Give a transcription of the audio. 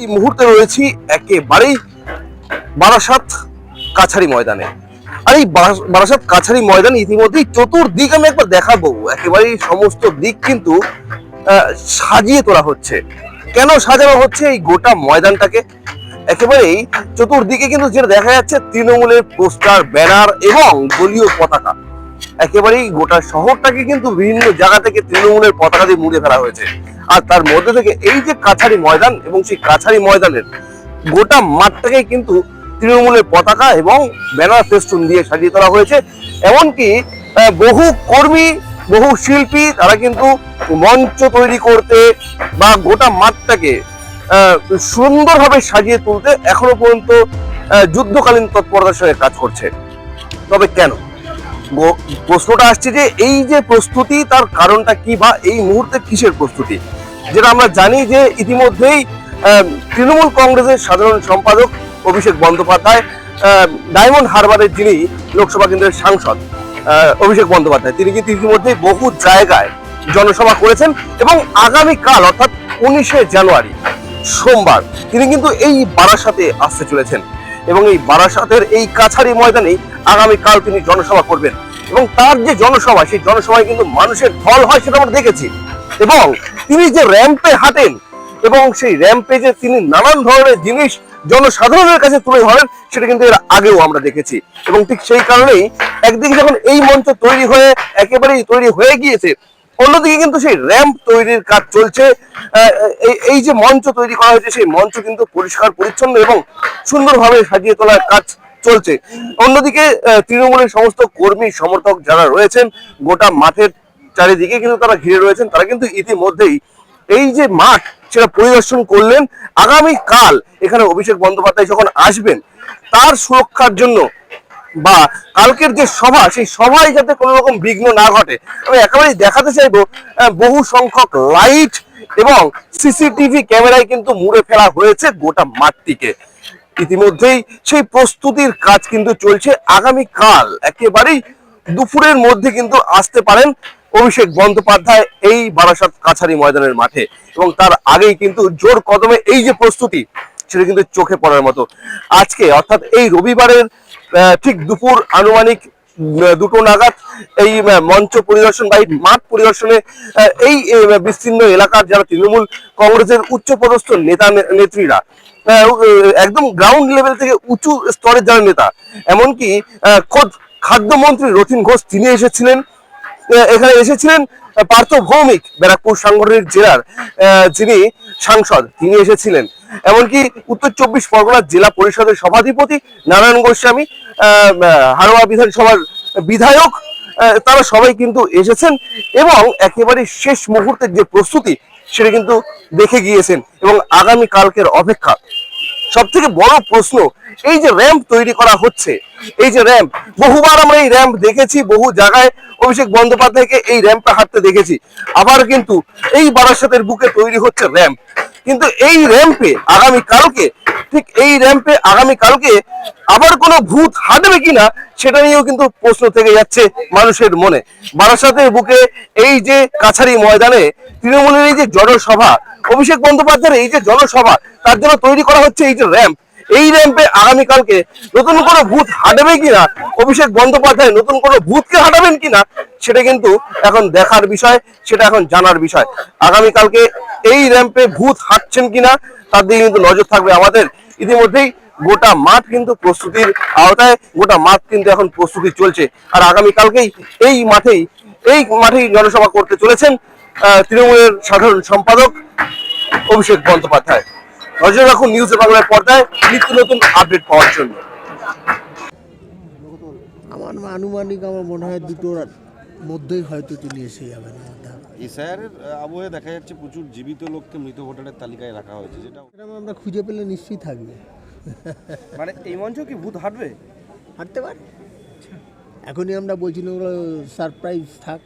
এই মুহূর্তে রয়েছি একেবারেই বারাসাত কাছারি ময়দানে। আর এই বারাসাত কাছারি ময়দানে ইতিমধ্যেই চতুর্দিক আমি একবার দেখাবো। একেবারেই সমস্ত দিক কিন্তু সাজিয়ে তোলা হচ্ছে। কেন সাজানো হচ্ছে এই গোটা ময়দানটাকে? একেবারেই চতুর্দিকে কিন্তু যেটা দেখা যাচ্ছে, তৃণমূলের পোস্টার, ব্যানার এবং দলীয় পতাকা। একেবারেই গোটা শহরটাকে কিন্তু বিভিন্ন জায়গা থেকে তৃণমূলের পতাকা দিয়ে মুড়ে ফেলা হয়েছে। আর তার মধ্যে থেকে এই যে কাছারি ময়দান এবং সেই কাছারি ময়দানের গোটা মাঠটাকেই কিন্তু তৃণমূলের পতাকা এবং ব্যানার ফেস্টুন দিয়ে সাজিয়ে তোলা হয়েছে। এমনকি বহু কর্মী, বহু শিল্পী তারা কিন্তু মঞ্চ তৈরি করতে বা গোটা মাঠটাকে সুন্দরভাবে সাজিয়ে তুলতে এখনও পর্যন্ত যুদ্ধকালীন তৎপরতার সঙ্গে কাজ করছে। তবে কেন? প্রশ্নটা আসছে যে এই যে প্রস্তুতি, তার কারণটা কি বা এই মুহূর্তে কিসের প্রস্তুতি? যেটা আমরা জানি যে ইতিমধ্যেই তৃণমূল কংগ্রেসের সাধারণ সম্পাদক অভিষেক বন্দ্যোপাধ্যায় ডায়মন্ড হারবারের যিনি লোকসভা কেন্দ্রের সাংসদ অভিষেক বন্দ্যোপাধ্যায়, তিনি কিন্তু ইতিমধ্যেই বহু জায়গায় জনসভা করেছেন এবং আগামীকাল, অর্থাৎ উনিশে জানুয়ারি, সোমবার, তিনি কিন্তু এই বারাসাতে আসতে চলেছেন। এবং এই বারাসাতের এই কাছারি ময়দানেই আগামীকাল তিনি জনসভা করবেন। এবং তার যে জনসভা, সেই জনসভায় কিন্তু মানুষের ঢল হয় সেটা আমরা দেখেছি। এবং তিনি যে র্যাম্পে হাঁটেন এবং সেই র্যাম্পে যে তিনি নানান ধরনের জিনিস জনসাধারণের কাছে তুলে ধরেন, সেটা কিন্তু এর আগেও আমরা দেখেছি। এবং ঠিক সেই কারণেই একদিকে যখন এই মঞ্চ তৈরি হয়ে, একেবারেই তৈরি হয়ে গিয়েছে অন্যদিকে কিন্তু সেই র্যাম্প তৈরির কাজ চলছে। এই- যে মঞ্চ তৈরি করা হয়েছে, সেই মঞ্চ কিন্তু পরিষ্কার, পরিচ্ছন্ন এবং সুন্দরভাবে সাজিয়ে তোলার কাজ চলছে। অন্যদিকে তৃণমূলের সমস্ত কর্মী, সমর্থক যারা রয়েছেন, গোটা মাঠের চারিদিকে কিন্তু তারা ঘিরে রয়েছেন। তারা কিন্তু ইতিমধ্যেই এই যে মাঠ, সেটা পরিদর্শন করলেন। আগামী কাল এখানে অভিষেক বন্দ্যোপাধ্যায় যখন আসবেন, তার সুরক্ষার জন্য বা কালকের যে সভা, সেই সভায় যাতে কোনো রকম বিঘ্ন না ঘটে, আমি একেবারেই দেখাতে চাইব বহু সংখ্যক লাইট এবং সিসিটিভি ক্যামেরায় কিন্তু মুড়ে ফেলা হয়েছে গোটা মাঠটিকে। ইতিমধ্যেই সেই প্রস্তুতির কাজ কিন্তু চলছে। আগামী কাল একেবারেই দুপুরের মধ্যে কিন্তু আসতে পারেন অভিষেক বন্দ্যোপাধ্যায় এই বারাসাত কাছারি ময়দানের মাঠে। এবং তার আগেই কিন্তু জোর কদমে এই যে প্রস্তুতি সেটা কিন্তু চোখে পড়ার মতো। আজকে, অর্থাৎ এই রবিবারের ঠিক দুপুর আনুমানিক দুটো নাগাদ এই মঞ্চ পরিদর্শন বা মাঠ পরিদর্শনে এই বিস্তীর্ণ এলাকার যারা তৃণমূল কংগ্রেসের উচ্চপদস্থ নেতা নেত্রীরা একদম গ্রাউন্ড লেভেল থেকে উঁচু স্তরের যারা নেতা, এমনকি খোদ খাদ্যমন্ত্রী রথিন ঘোষ, তিনি এসেছিলেন এখানে এসেছিলেন, পার্থ ভৌমিক, ব্যারাকপুর সাংগঠনিক জেলার যিনি সাংসদ, তিনি এসেছিলেন। এমনকি উত্তর চব্বিশ পরগনা জেলা পরিষদের সভাধিপতি নারায়ণ গোস্বামী হারোয়া বিধানসভার বিধায়ক তারা সবাই কিন্তু এসেছেন এবং একেবারে শেষ মুহূর্তের যে প্রস্তুতি সেটা কিন্তু দেখে গিয়েছেন এবং আগামী কালকের অপেক্ষা। সব থেকে বড় প্রশ্ন, এই যে র্যাম্প তৈরি করা হচ্ছে, এই যে র্যাম্প, বহুবার আমরা এই র্যাম্প দেখেছি, বহু জায়গায় অভিষেক বন্দ্যোপাধ্যায়কে এই র্যাম্পে হাঁটতে দেখেছি। আবার কিন্তু এই বারাসাতের বুকে তৈরি হচ্ছে র্যাম্প। কিন্তু এই র্যাম্পে আগামী কালকে, ঠিক এই র্যাম্পে আগামী কালকে আবার কোনো ভূত হাঁটবে কিনা, সেটা নিয়েও কিন্তু প্রশ্ন থেকে যাচ্ছে মানুষের মনে। বারাসাতের বুকে এই যে কাছারি ময়দানে তৃণমূলের এই যে জনসভা, অভিষেক বন্দ্যোপাধ্যায়ের এই যে জনসভা, তার জন্য তৈরি করা হচ্ছে এই যে র্যাম্প এই র্যাম্পে আগামীকালকে নতুন কোনো ভূত হাঁটবে কিনা, অভিষেক বন্দ্যোপাধ্যায় নতুন কোনো ভূতকে হাঁটাবেন কিনা, সেটা কিন্তু এখন দেখার বিষয়, সেটা এখন জানার বিষয়। আগামীকালকে এই র্যাম্পে ভূত হাঁটছেন কিনা, তার দিকে কিন্তু নজর থাকবে আমাদের। ইতিমধ্যেই গোটা মাঠ কিন্তু প্রস্তুতির আওতায়, গোটা মাঠ কিন্তু এখন প্রস্তুতি চলছে। আর আগামীকালকেই এই মাঠেই এই মাঠেই জনসভা করতে চলেছেন তৃণমূলের সাধারণ সম্পাদক অভিষেক বন্দ্যোপাধ্যায়। নজর রাখুন নিউজ বাংলার পর্দায় নিত্য নতুন আপডেট পাওয়ার জন্য। আমার আনুমানিক আমার মনে হয় দুটোর মধ্যেই হয়তো তিনি এসে যাবেন। এসআইআরের আবহে দেখা যাচ্ছে প্রচুর জীবিত লোককে মৃত ভোটারের তালিকায় রাখা হয়েছে যেটা এরকম আমরা খুঁজে পেলে নিশ্চয়ই থাকবে। মানে এই মঞ্চ কি ভূত হাঁটবে? হাঁটতে পারে। এখনই আমরা বলছিলাম সারপ্রাইজ থাক।